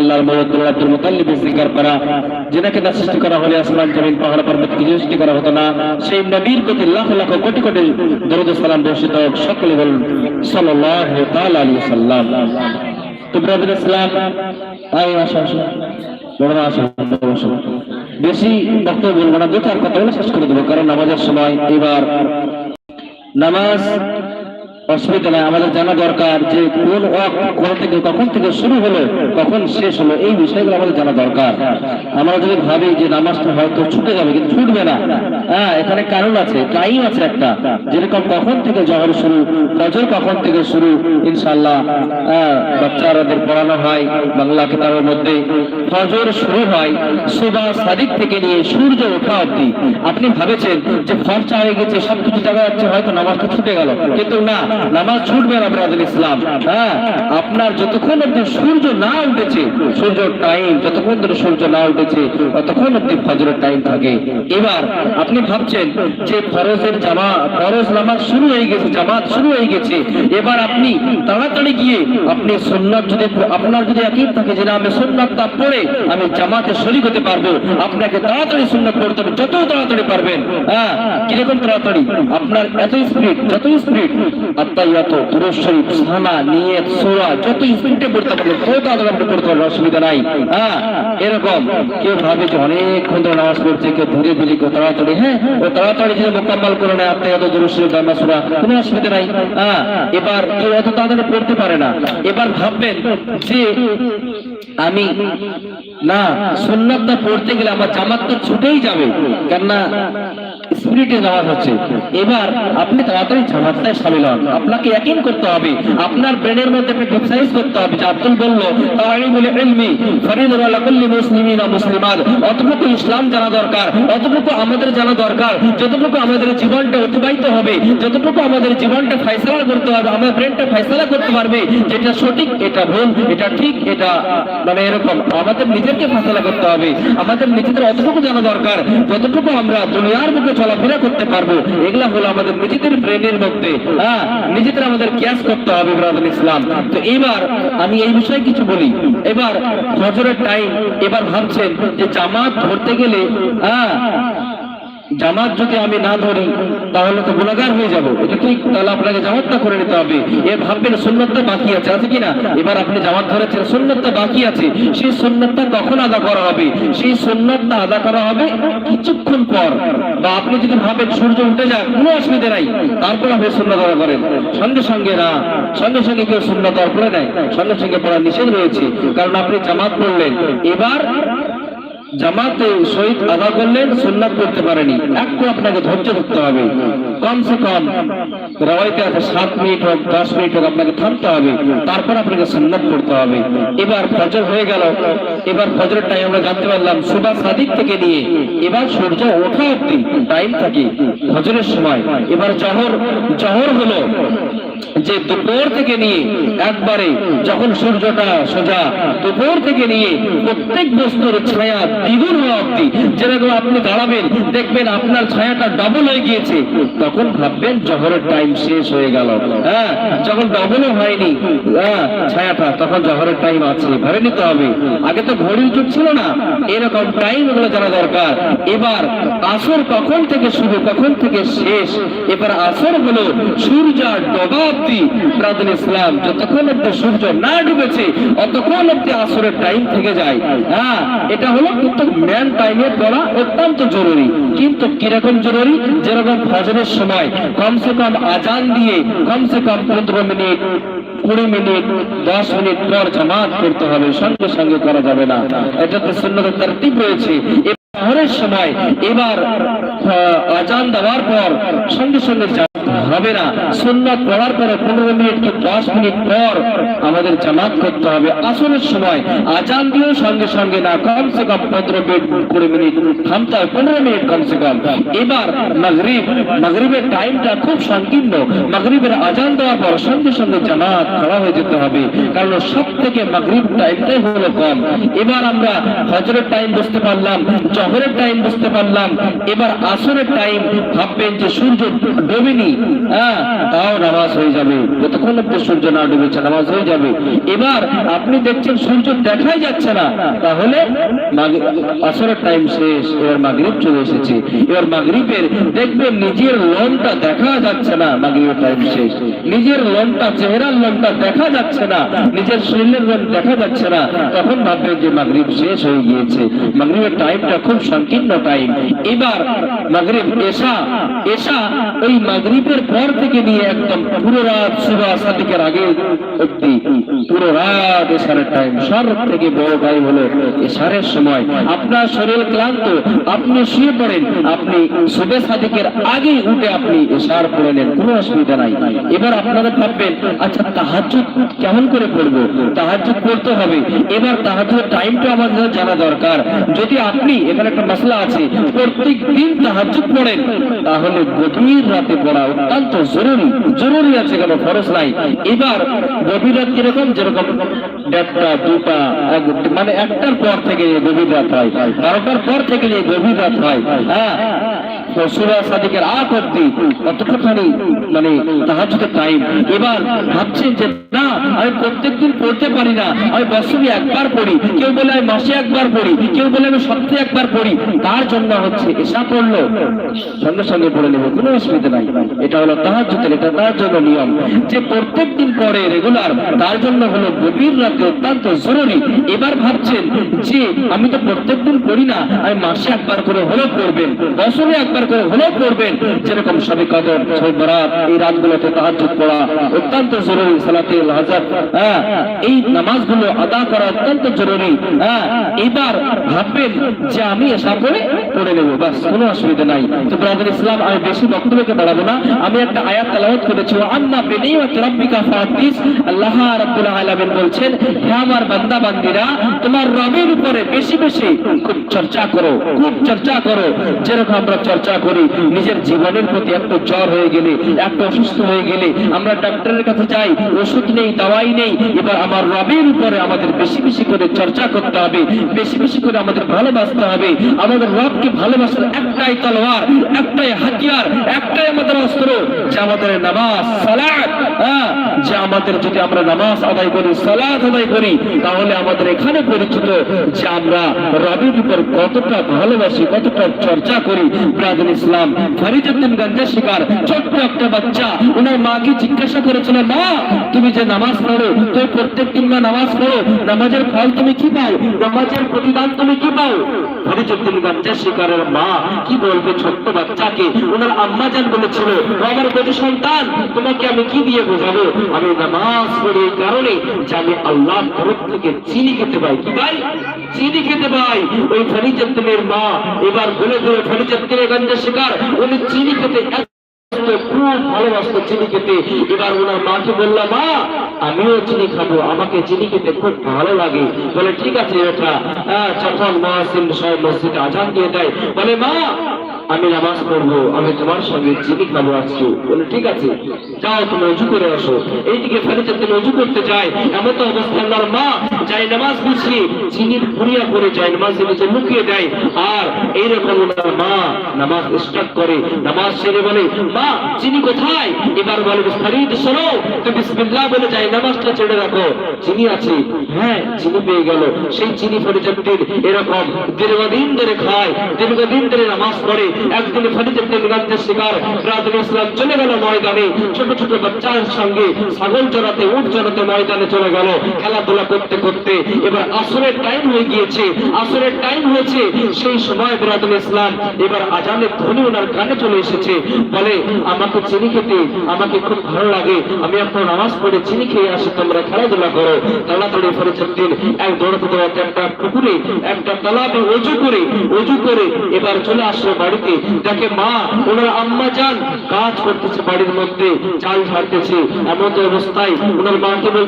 আল্লাহর করা সৃষ্টি করা হলে আসমান, জমিন, পাহাড়, পর্বত কিছু সৃষ্টি করা হতো না, সেই নবীর প্রতি লাখ লাখ কোটি কোটি সালাম বর্ষিত সকলে। বেশি বক্তব্য বলব না দু চার কথা শেষ করে দেবো, কারণ নামাজের সময় এবার নামাজ অসুবিধা নাই আমাদের জানা দরকার যে কোন কোন থেকে কখন থেকে শুরু হলো, কখন শেষ হলো, এই বিষয়গুলো আমাদের জানা দরকার। আমরা যদি ভাবি যে নামাজটা হয়তো ছুটে যাবে, কিন্তু ছুটবে না। হ্যাঁ এখানে কারণ আছে, টাইম আছে একটা। যেরকম কখন থেকে জহর শুরু, ফজর কখন থেকে শুরু ইনশাল্লাহ হ্যাঁ বাচ্চারাদের পড়ানো হয়, বাংলা কিতাবের মধ্যে। ফজর শুরু হয় সুবা সাদিক থেকে নিয়ে সূর্য ওঠা অবধি। আপনি ভাবেছেন যে ফর্চা হয়ে গেছে, সবকিছু দেখা যাচ্ছে, হয়তো নামাজটা ছুটে গেল। কিন্তু না নামাজ ছুটবে না ব্রাদার ইসলাম। হ্যাঁ আপনার যতক্ষণ অব্দি সূর্য না উঠেছে সূর্য টাইম যতক্ষণ ধরে সূর্য না উঠেছে, ততক্ষণ অব্দি ফজরের টাইম থাকে। এবার আপনি ভাবছেন যে ফরজের জামা, ফরজ নামাজ শুরু হয়ে গেছে, জামাত শুরু হয়ে গেছে। এবার আপনি তাড়াতাড়ি গিয়ে আপনি সুন্নাত যদি, আপনার যদি একই থাকে যে না, আমি সুন্নাতটা পড়ে আমি জামাতে শরীক হতে পারব, আপনাকে তাড়াতাড়ি সুন্নাত পড়তে হবে, যত তাড়াতাড়ি পারবেন। হ্যাঁ কীরকম তাড়াতাড়ি? আপনার এত স্পিড যত স্পিড পড়তে হ্যাঁ হ্যাঁ হ্যাঁ এবার কেউ এত তাড়াতাড়ি পড়তে পারে না। এবার ভাববেন যে আমি না, সুন্নাতটা পড়তে গেলে আমার জামাত তো ছুটেই যাবে। কেননা স্পিরিটে জামাত হচ্ছে। এবার আপনি তাড়াতাড়ি জামাতটায় সামিল হন। আপনাকে ইয়াকিন করতে হবে। আপনার ব্রেনের মধ্যে এক্সারসাইজ করতে হবে। যে আব্দুল বলল অতটুকু ইসলাম জানা দরকার। অতটুকু আমাদের জানা দরকার। যতটুকু আমাদের জীবনটা অতিবাহিত হবে, যতটুকু আমাদের জীবনটা করতে হবে, আমার ব্রেনটা করতে পারবে, যেটা সঠিক, এটা ভুল, এটা ঠিক, এটা মানে এরকম। আমাদের নিজেকে ফয়সালা করতে হবে। আমাদের নিজেদের অতটুকু জানা দরকার। যতটুকু আমরা দুনিয়ার বুকে চলাফেরা করতে পারব। এগুলা হলো আমাদের নিজেদের ব্রেনের মধ্যে। হ্যাঁ নিজেদের আমাদের ক্যাশ করতে হবে ব্রাদার ইসলাম। তো এবার আমি এই বিষয়ে কিছু বলি। এবার ফজরের টাইম এবার ভাবছেন যে জামাত ধরতে গেলে হ্যাঁ জামাত যদি আমি না ধরি, তাহলে তো গুণাগার হয়ে যাব। এটা ঠিক, তাহলে আপনাকে জামাতটা করে নিতে হবে। এর ভাববেন সুন্নতটা বাকি আছে আছে কিনা? এবার আপনি জামাত ধরেছেন, সুন্নতটা বাকি আছে। সেই সুন্নতটা কখন আদা করা হবে? সেই সুন্নতটা আদা করা হবে কিছুক্ষণ পর। বা আপনি যদি ভাবেন সূর্য উঠে যাক, কোনো অসুবিধা নাই। তারপর আপনি সুন্নত আদা করেন। সঙ্গে সঙ্গে না, সঙ্গে সঙ্গে কেউ সুন্নত আদা করে নেয়। সঙ্গে সঙ্গে পড়া নিষেধ রয়েছে। কারণ আপনি জামাত পড়লেন। এবার জামাতে শহীদ আদা করলেন, সুন্নাত করতে পারেনি। একটু আপনাকে ধৈর্য ধরতে হবে। কমসে কম রাওয়াইতে সাত মিনিট হোক, দশ মিনিট হোক, আপনাকে থামতে হবে। তারপর আপনাকে সুন্নাত করতে হবে। এবার ফজর হয়ে গেল। এবার ফজরের টাইম আমরা জানতে পারলাম সুবা সাদিক থেকে নিয়ে এবার সূর্য ওঠা অব্দি টাইম থাকে ফজরের সময়। এবার জহর জহর হলো যে দুপুর থেকে নিয়ে একবারে যখন সূর্যটা সোজা দুপুর থেকে নিয়ে প্রত্যেক বস্তুর ছায়া দ্বিগুণ হওয়া যেরকম আপনি দাঁড়াবেন, দেখবেন আপনার ছায়াটা ডবল হয়ে গিয়েছে। তখন ভাববেন জহরের টাইম শেষ হয়ে গেল। হ্যাঁ যখন ডবলও হয়নি হ্যাঁ ছায়াটা, তখন জহরের টাইম আছে। ভেবে নিতে হবে। আগে তো ঘড়ির যুগ ছিল না। এরকম টাইমগুলো জানা দরকার। এবার আসর কখন থেকে শুরু, কখন থেকে শেষ? এবার আসর হলো সূর্য ডবা অব্দি প্রাদুল ইসলাম। যতক্ষণ অব্দি সূর্য না ডুবেছে, অতক্ষণ অব্দি আসরের টাইম থেকে যায়। হ্যাঁ এটা হলো কিন্তু ম্যান টাইমে পড়া অত্যন্ত জরুরি। কিন্তু কীরকম জরুরি? যেরকম ফজরের সময় কমসে কম আজান দিয়ে কমসে কম পনেরো মিনিট, কুড়ি মিনিট, দশ মিনিট পর জামাত করতে হবে, সঙ্গে সঙ্গে করা যাবে না। এটাতে সুন্নতের তারতিব রয়েছে। শহরের সময় এবার আজান দেওয়ার পর সঙ্গে সঙ্গে হবে না সুন্নত পড়ার পরে পনেরো মিনিট কি দশ মিনিট পর আমাদের জামাত করতে হবে। আসরের সময় আজান দিয়েও সঙ্গে সঙ্গে না, কমসে কম পনেরো মিনিট, কুড়ি মিনিট থামতে হবে, পনেরো মিনিট কমসে কম। এবার মাগরিব, মাগরিবের টাইমটা খুব সংকীর্ণ। মাগরিবের আজান দেওয়ার পর সঙ্গে সঙ্গে জামাত খড়া হয়ে যেতে হবে, কারণ সব থেকে মাগরিব টাইমটাই হলো কম। এবার আমরা হজরের টাইম বুঝতে পারলাম, জহরের টাইম বুঝতে পারলাম। এবার আসরের টাইম ভাববেন যে সূর্য ডোবেনি হ্যাঁ তাও নামাজ হয়ে যাবে। যতক্ষণ অব্দি সূর্য না ডুবেছে নামাজ হয়ে যাবে। এবার আপনি দেখছেন সূর্য দেখাই যাচ্ছে না। তাহলে আসরের টাইম শেষ, এবার মাগরিব চলে এসেছে। এবার মাগরিবের, দেখবেন নিজের লোনটা দেখা যাচ্ছে না মাগরিবের টাইম শেষ। নিজের লোনটা, চেহারার লোনটা দেখা যাচ্ছে না। নিজের শরীরের লোন দেখা যাচ্ছে না। তখন ভাববেন যে মাগরিব শেষ হয়ে গিয়েছে। মাগরিবের টাইমটা খুব সংকীর্ণ টাইম এবার মাগরিব এশা এশা ওই মাগরিবের পর থেকে নিয়ে একদম পুরো রাত সুবা সাদিকের আগে অব্দি পুরো রাত এশারের টাইম সব থেকে বড় টাইম হলো এশারের সময়। আপনার শরীর ক্লান্ত, আপনি শুয়ে পড়েন, আপনি সুবে সাদিকের আগেই উঠে আপনি এশার পড়ে নেন, কোনো অসুবিধা নাই। এবার আপনারা ভাববেন আচ্ছা তাহাজ্জুদ কেমন করে পড়ব? তাহাজ্জুদ পড়তে হবে। এবার তাহাজ্জুদের টাইমটা আমাদের জানা দরকার। যদি আপনি, এখানে একটা মশলা আছে প্রত্যেক দিন তাহাজ্জুদ পড়েন, তাহলে গভীর রাতে পড়া অত্যন্ত জরুরি জরুরি আছে, কেন খরচ নাই। এবার গভীর রাত কীরকম? যেরকম দেড়টা, দুটা মানে একটার পর থেকে গভীর রাত হয়, বারোটার পর থেকে যে গভীর রাত হয়। হ্যাঁ কতটুখানি মানে পারি তার জন্য হচ্ছে এসা পড়ল? সঙ্গে সঙ্গে পড়ে নেব, কোনো অসুবিধা নাই। এটা হলো তাহাজুদের এটা তার জন্য নিয়ম। যে প্রত্যেক দিন পড়ে রেগুলার তার জন্য হলো গভীর রাতে অত্যন্ত জরুরি। এবার ভাবছেন যে, আমি তো প্রত্যেকদিন পড়ি না, আমি মাসে একবার করে হলেও পড়বেন। বছরে একবার করে হলেও পড়বেন যেরকম সবে কদর ছয় বরাত, এই রাতগুলোতে তাহাজ্জুদ পড়া অত্যন্ত জরুরি, সালাতুল হাজার হ্যাঁ এই নামাজগুলো আদা করা অত্যন্ত জরুরি। হ্যাঁ এবার ভাববেন যে আমি এসা করে পড়ে নেব, বাস, কোনো অসুবিধা নাই। তো ব্রাদার ইসলাম, আমি বেশি বক্তব্যকে বাড়াবো না। আমি একটা আয়াত তেলাওয়াত করেছি আন্না বিনিয়াত রাব্বিকা ফাতিস আল্লাহ রাব্বুল আলামিন বলছেন, হে আমার বান্দা বান্দিরা তোমার রবের উপরে বেশি বেশি খুব চর্চা করো, খুব চর্চা করো। যেরকম আমরা চর্চা করি, নিজের জীবনের প্রতি একটু জ্বর হয়ে গেলে, একটু অসুস্থ হয়ে গেলে আমরা ডাক্তারের কাছে যাই, ওষুধ নেই, দাওয়াই নেই, এবার আমার রবের উপরে আমাদের বেশি বেশি করে চর্চা করতে হবে, বেশি বেশি করে আমাদের ভালোবাসতে হবে, আমাদের রবকে ভালোবাসার একটাই তলোয়ার, একটাই হাতিয়ার, একটাই আমাদের অস্ত্র, যে আমাদের নামাজ হ্যাঁ যে আমাদের যদি আমরা নামাজ আদায় করি, সালাত আদায় করি, তাহলে আমাদের এখানে পরিচিত যে আমরা রবির উপর কতটা ভালোবাসি, কতটা চর্চা করি ব্রাদুল ইসলাম ফরিদুদ্দিন গঞ্জা শিকার, ছোট্ট একটা বাচ্চা ওনার মাকে জিজ্ঞাসা করেছিল, মা, তুমি যে নামাজ পড়ো, তুমি প্রত্যেক দিন নামাজ পড়ো, নামাজের ফল তুমি কি পাও? নামাজের প্রতিদান তুমি কি পাও? ফরিদুদ্দিন গঞ্জা শিকারের মা কি বলবে ছোট্ট বাচ্চাকে? ওনার আম্মা জান বলেছিল আমার বেটি সন্তান, তোমাকে আমি কি দিয়ে বোঝাবো, আমি নামাজ পড়ি কারণে যে আমি আল্লাহর তরফ থেকে চিনি খেতে পাই। কি পাই? চিনি খেতে পাই। ওই ফরিদুদ্দিনের মা এবার বলে দিল ফরিদুদ্দিনের গঞ্জা শিকার। উনি চিনি খেতে আমিও চিনি খাব, আমাকে চিনি খেতে খুব ভালো লাগে। বলে, ঠিক আছে আজান দিয়ে দেয়। বলে, মা আমি নামাজ পড়ব, আমি তোমার সঙ্গে চিনি খাব আসছি বলে, ঠিক আছে, যাও, তুমি উজু করে আসো। এইদিকে ফেরেছে তুমি উজু করতে যাই এমন তো অবস্থা, আল্লাহর মা যাই নামাজ বুঝিয়ে চিনির পুরিয়া করে যায় নামাজ নিচে লুকিয়ে দেয়। আর এইরকম ওনার মা নামাজ স্টার্ট করে, নামাজ সেরে বলে, মা চিনি কোথায়? এবার বলে, ফরিদ, শোনো, তুমি বিসমিল্লাহ বলে যাই, নামাজটা ছেড়ে রাখো। চিনি আছে হ্যাঁ চিনি পেয়ে গেল। সেই চিনি ফরিদুদ্দিন এরকম দীর্ঘদিন ধরে খায়, দীর্ঘদিন ধরে নামাজ পড়ে একদিন ফরিদুদ্দিন গান্ধীর শিকার। ব্রাদুল ইসলাম চলে গেল ময়দানে। ছোট ছোট বাচ্চার সঙ্গে ছাগল চড়াতে উঠ চড়াতে ময়দানে চলে গেল। খেলাধুলা করতে করতে এবার আসরের টাইম হয়ে গিয়েছে। আসরের টাইম হয়েছে। সেই সময় ব্রাদুল ইসলাম এবার আজানের ধ্বনি ওনার কানে চলে এসেছে। বলে, আমাকে চিনি খেতে, আমাকে খুব ভালো লাগে। আমি আপনার নামাজ পড়ে চিনি খেয়ে আসি, তোমরা খেলাধুলা করো। তাড়াতাড়ি ফরিদুদ্দিন এক দৌড়াতে দৌড়াতে একটা পুকুরে, একটা তালাবে অজু করে অজু করে এবার চলে আসলো বাড়িতে। দেখে মা ওনার আম্মা যান, কাজ করতেছে বাড়ির মধ্যে, চাল ঝাড়তেছে, এমন অবস্থায় ওনার মাকে বল